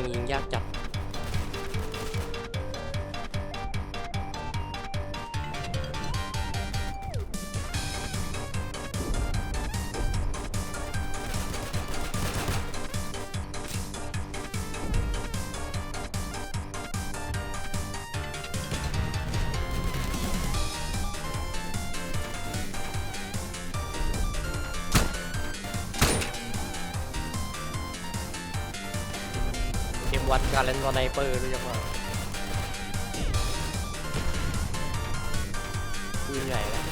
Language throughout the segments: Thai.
ริงยิงยากจัด การเล่นสไนเปอร์ด้วยยังว่าปืนใหญ่แล้ว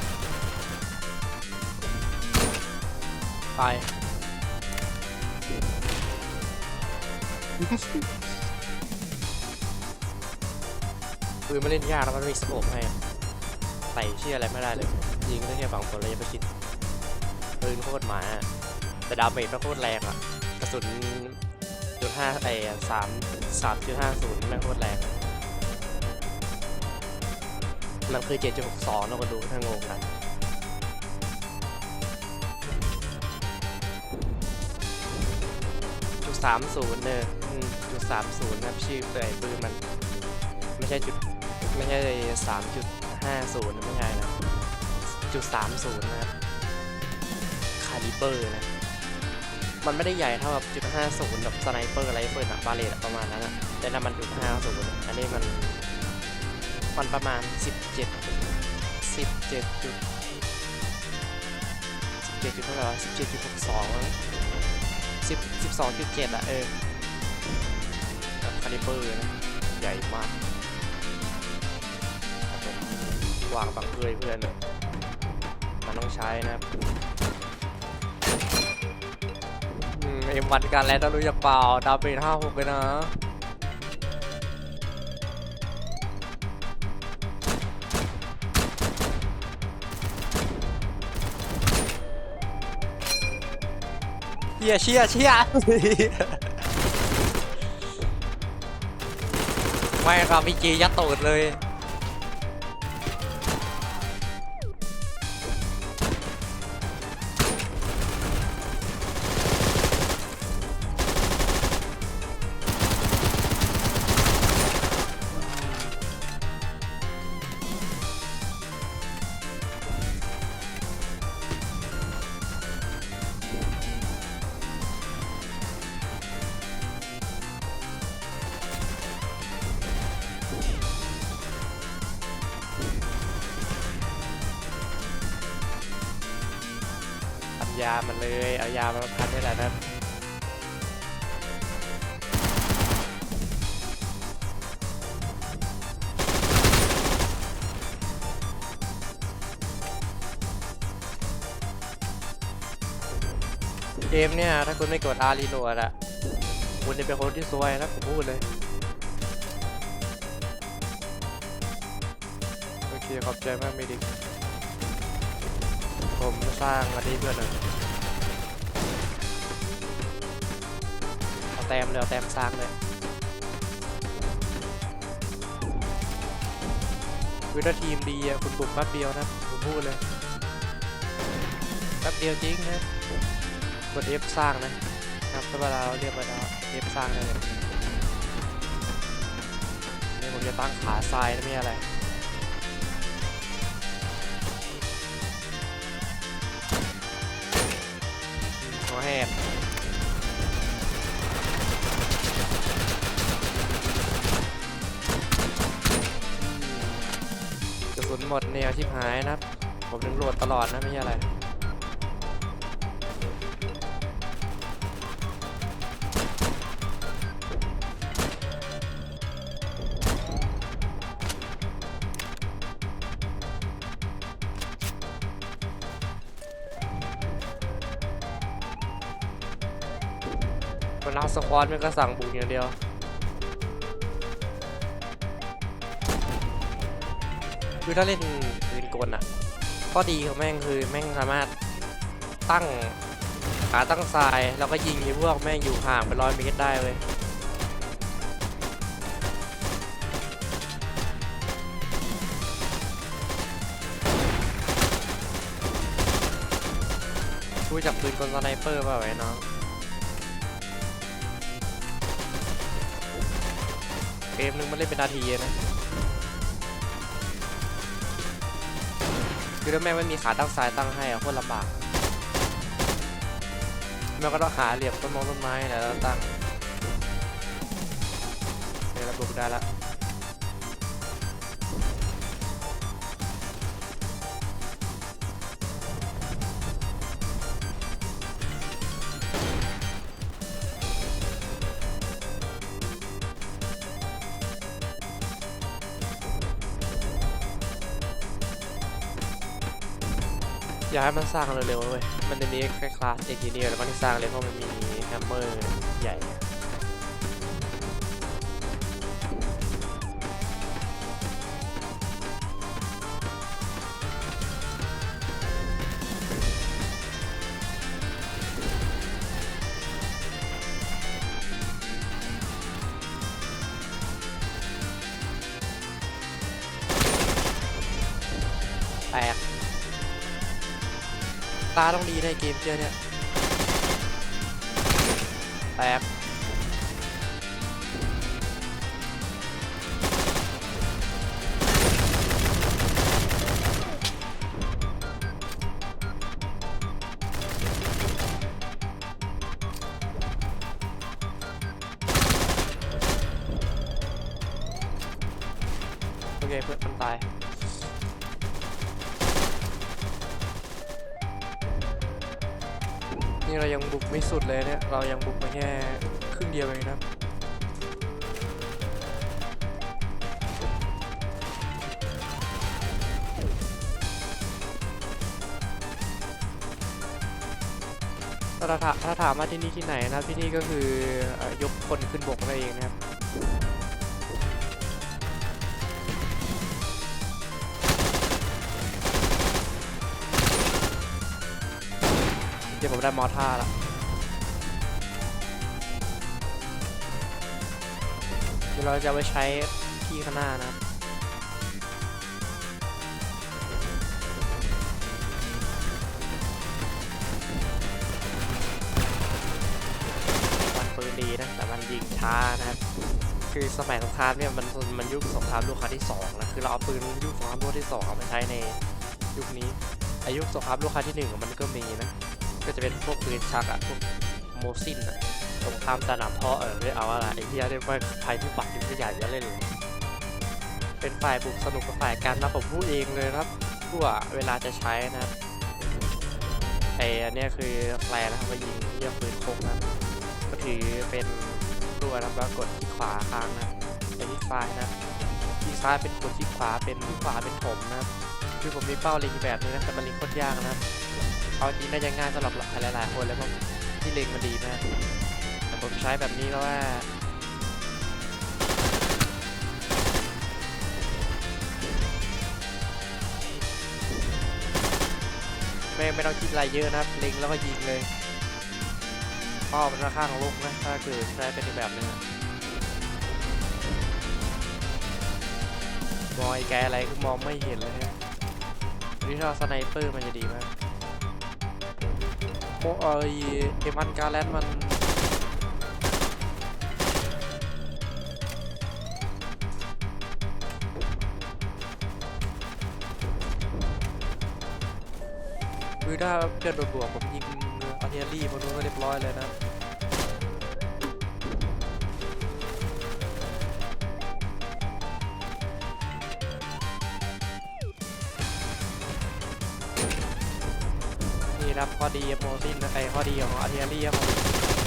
ไปปืนไม่เล่นยากแล้วมันมีสโคปให้ใส่เชื่ออะไรไม่ได้เลย ยิงได้แค่ฝังคนเลยยังไม่คิดปืนโคตรหมาแต่ดาเมจก็โคตรแรงอะ กระสุนจุดห้าไอ้สาม สามจุดห้าศูนย์แม่งโคตรแรงมันคือเจ็ดจุดหกสองเราก็ดูถ้างงนะจุดสามศูนย์เนี่ยจุดสามศูนย์นะชื่อไอ้ปืนมัน ไม่ใช่จุดไม่ใช่สามจุดห้าศูนย์ไม่ใช่นะ จุดสามศูนย์นะคาลิเบอร์นะ มันไม่ได้ใหญ่เท่ากับจุดห้าศูนย์แบบสไนเปอร์ไรเฟิลอะบาเลตประมาณนั้นอะแต่นั่นมันจุดห้าศูนย์อันนี้มันมันประมาณสิบเจ็ดสิบเจ็ดจุดสิบเจ็ดจุดเท่าไหร่สิบเจ็ดจุดหกสองสิบสิบสองจุดเจ็ดอะเออแบบคาลิเบอร์นะใหญ่มากวางบังเกยเพื่อนเลยมันต้องใช้นะครับ เอ็มวันกันแล้วรู้จักเปล่าดาวเป็นห้าหกเลยนะเชียเชียเชียไม่ครับมีจียัดตูดเลย ยามันเลย เอายามาพันนี่แหละนะเกมเนี่ย ถ้าคุณไม่กดอารีโหลดอะคุณจะเป็นคนที่ซวยนะผมพูดเลยโอเคขอบใจมากไม่ดิผมสร้างอันนี้เพื่อนเลยเอา แต้มเลยเอาแต้มสร้างเลยคือถ้าทีมดีอะคุณบุกแป๊บเดียวนะผมพูดเลยแป๊บเดียวจริงนะกด F สร้างนะครับถ้าเวลาเราเรียกไปแล้ว F สร้างได้เลยนี่ผมจะตั้งขาทรายนะไม่อะไรหัวแหบ นหมดแนวที่หายนะครับผมถึงโหลดตลอดนะไม่ใช่อะไรคนเอาสควอตมันก็สั่งบุกอย่างเดียว คือถ้าเล่นปืนกลอะข้อดีของแม่งคือแม่งสามารถตั้งขาตั้งทรายแล้วก็ยิงไอ้พวกแม่งอยู่ห่างไปร้อยเมตรได้เลยรู้จักปืนกลสไนเปอร์เปล่าไอ้น้องเกมนึงมันเล่นเป็นนาทีนะ คือถ้าแม่งไม่มีขาตั้งซ้ายตั้งให้อะโคตรลำบากแม่งก็ต้องหาเหลี่ยมต้นมงต้นไม้แล้วตั้งในระบบได้ละ อยากให้มันสร้างเร็วๆเว้ย มันจะมีแค่คลาสเอนจิเนียร์แล้วมันสร้างเลยเพราะมันมีแฮมเมอร์ใหญ่ ตาต้องดีในเกมเจอเนี่ยแตก สุดเลยเนี่ยเรายังบุกมาแค่ครึ่งเดียวเองนะถ้าถามถ้าถามว่าที่นี่ที่ไหนนะที่นี่ก็คือเอ่อยกคนขึ้นบกนั่นเองนะครับเดี๋ยวผมได้มอท่าละ ดี๋ยวเราจะไปใช้ที่ข้างหน้านะครับมันปืนดีนะแต่มันยิงช้านะครับคือสมัยสงครามเนี่ยมันมันยุคสงครามโลกครั้งที่สองนะคือเราเอาปืนยุคสงครามโลกที่สองเอามาใช้ในยุคนี้อายุคสงครามโลกครั้งที่หนึ่งมันก็มีนะก็จะเป็นพวกปืนชักอะพวกโมซินอะ สงครามสนามเพาะเออไม่เอาอะไรไอ้เหี้ยเรียกว่าภัยพิบัติที่ไม่อยากจะเล่นเลยเป็นฝ่ายบุกสนุกกับฝ่ายการรับผมพูดเองเลยครับทั่วเวลาจะใช้นะครับไอ้อันเนี้ยคือแปลนะครับว่ายิงเยี่ยมปืนคงนะก็ถือเป็นตัวนะครับแล้วกดที่ขวาค้างนะไปที่ซ้ายนะที่ซ้ายเป็นกดที่ขวาเป็นที่ขวาเป็นผมนะคือผมมีเป้าล็งแบบนี้นะแต่มันล็งโคตรยากนะเอาจริงน่าจะง่ายสำหรับหลายๆคนเลยเพราะที่ล็งมันดีมาก ผมใช้แบบนี้แล้วว่าไม่ไม่ต้องคิดอะไรเยอะนะครับเล็งแล้วก็ยิงเลยเป้าเป็นราคาของลูกนะถ้าเกิดใช้เป็นแบบนึงมองไอ้แกอะไรคือมองไม่เห็นเลยนะนี่ถ้าสไนเปอร์มันจะดีมากโมเอยเอมันการแลนมัน คือถ้าเพื่อนบวกผมยิงอาร์เทอรี่บนนู้นก็เรียบร้อยเลยนะนี่ครับข้อดีโมซินนะไอข้อดีของอาร์เทอรี่ครับผม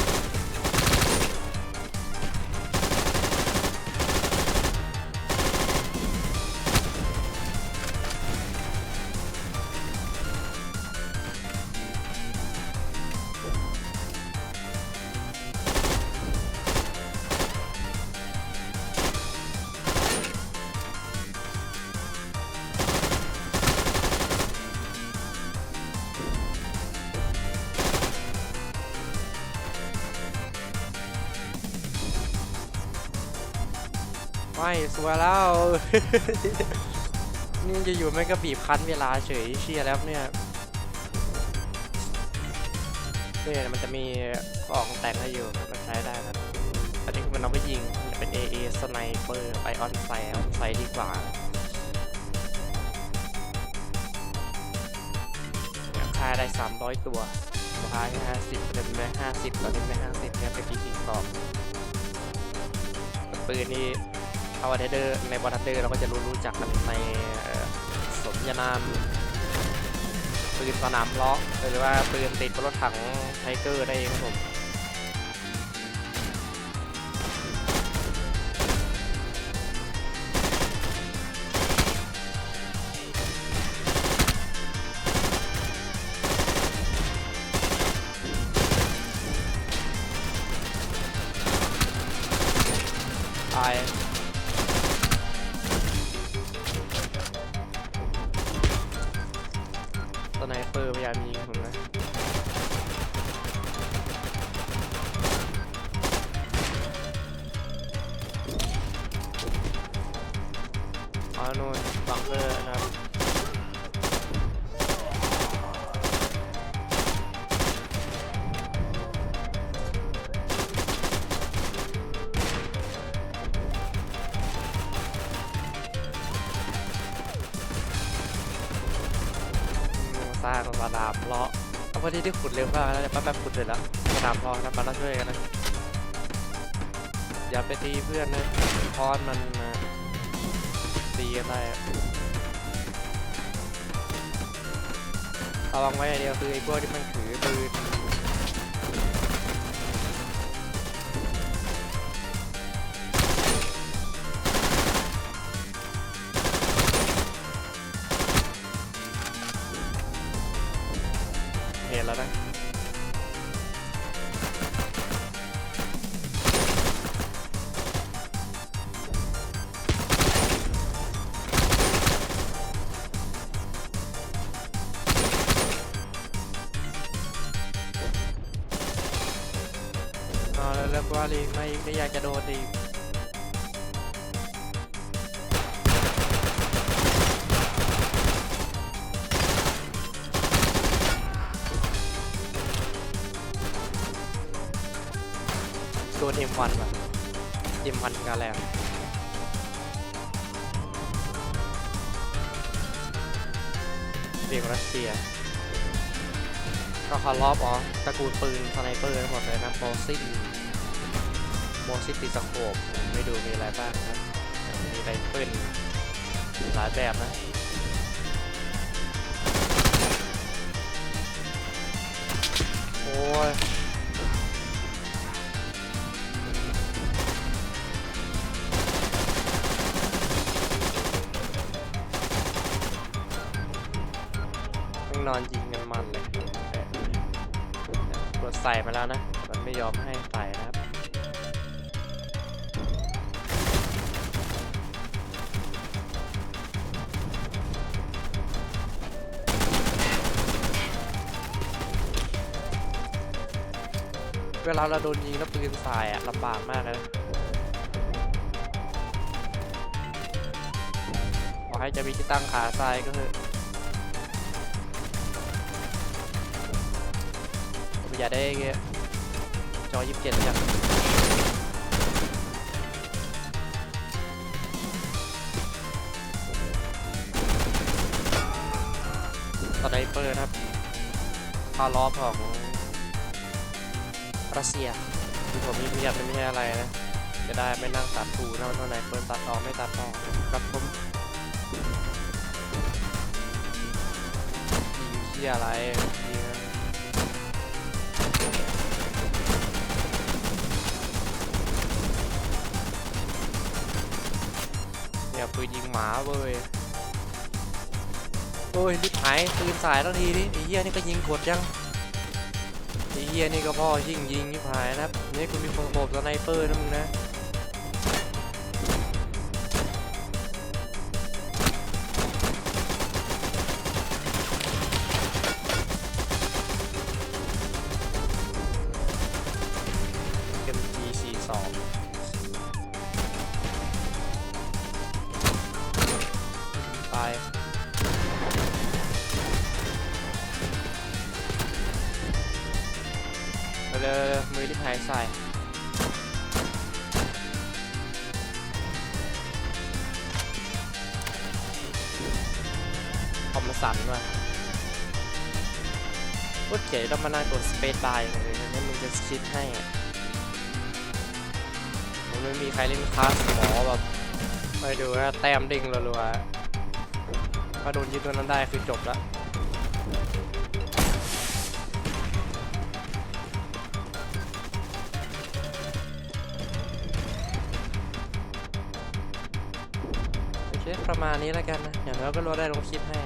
ไม่สวยแล้ว นี่จะอยู่ไม่งก็บีบคั้นเวลาเฉยเชียร์แล้วเนี่ยเนี่ยมันจะมีของแต่งให้อยู่มันใช้ได้นะอันนี้มันเอาไปยิงเป็น AA สไนเปอร์ไปออนไซออนไซดีกว่าค่าได้ 300 ตัวค่าให้50เต็มได้50ตอนนี้ได้50เนี่ยเป็นที่สี่สองปืนนี่ เอาวัตเดอร์ในวัตเดอร์เราก็จะรู้รู้จักกันในสมญานามปืนสนามล้อหรือว่าปืนติดบนรถถังไทเกอร์ได้เองครับผมตาย สร้างสนามเลาะเอาพอดีที่ขุดเร็วมากแล้วเนี่ยแป๊บๆขุดเสร็จแล้วสนามเลาะนะมาเราช่วยกันนะอย่าไปตีเพื่อนนะคอนมันตีกันได้ระวังไว้อย่างเดียวคือไอ้พวกที่มันถือปืน เอาแล้วแล้วว่าลีไม่ไม่อยากจะโดนอีโดน M1 ว่ะ M1 กาแลนเรียกรัสเซีย ก็คาร์ลอฟอ๋อตระกูลปืนสไนเปอร์ทั้งหมดเลยนะโมซิน ซิติสโคปไม่ดูมีอะไรบ้างครับมีไรเฟิลหลายแบบนะโอ้ยแม่งนอนยิงกันมันเลยกดใส่มาแล้วนะ มันไม่ยอมให้ใส่นะครับ เวลาเราโดนยิงแล้วปืนสายอะลำบากมากเลยขอให้จะมีที่ตั้งขาทรายก็คือผมอยากได้จอยี่สิบเจ็ดจังสไนเปอร์นะครับคาร์ลอของ รัสเซียที่ผมมีเพียบไม่ใช่อะไรนะ จะได้ไม่นั่งตัดตูนะว่าสไนเปอร์ตัดต่อไม่ตัดต่อครับผมยิงเชี่ยอะไรยิงเนี่ยปืนยิงหมาเว้ยโอ้ยรีบหายปืนสายทั้งทีดิไอ้เหี้ยนี่ก็ยิงกดยัง ไอ้เฮียนี่ก็พ่อยิงยิงยิบหายนะครับนี่คุณมีคนโบกสไนเปอร์นะมึงนะ พูดเก๋ต้องมานั่งกดสเปซบาร์อย่างเลยนั่นมึงจะคิดให้มันไม่มีใครเล่นคลาสหมอแบบไปดูนะแต้มดิ่งรัวๆถ้าโดนยึดตัวนั้นได้คือจบละโอเคประมาณนี้แล้วกันนะ อย่างน้อยก็รู้ได้ลงคลิปให้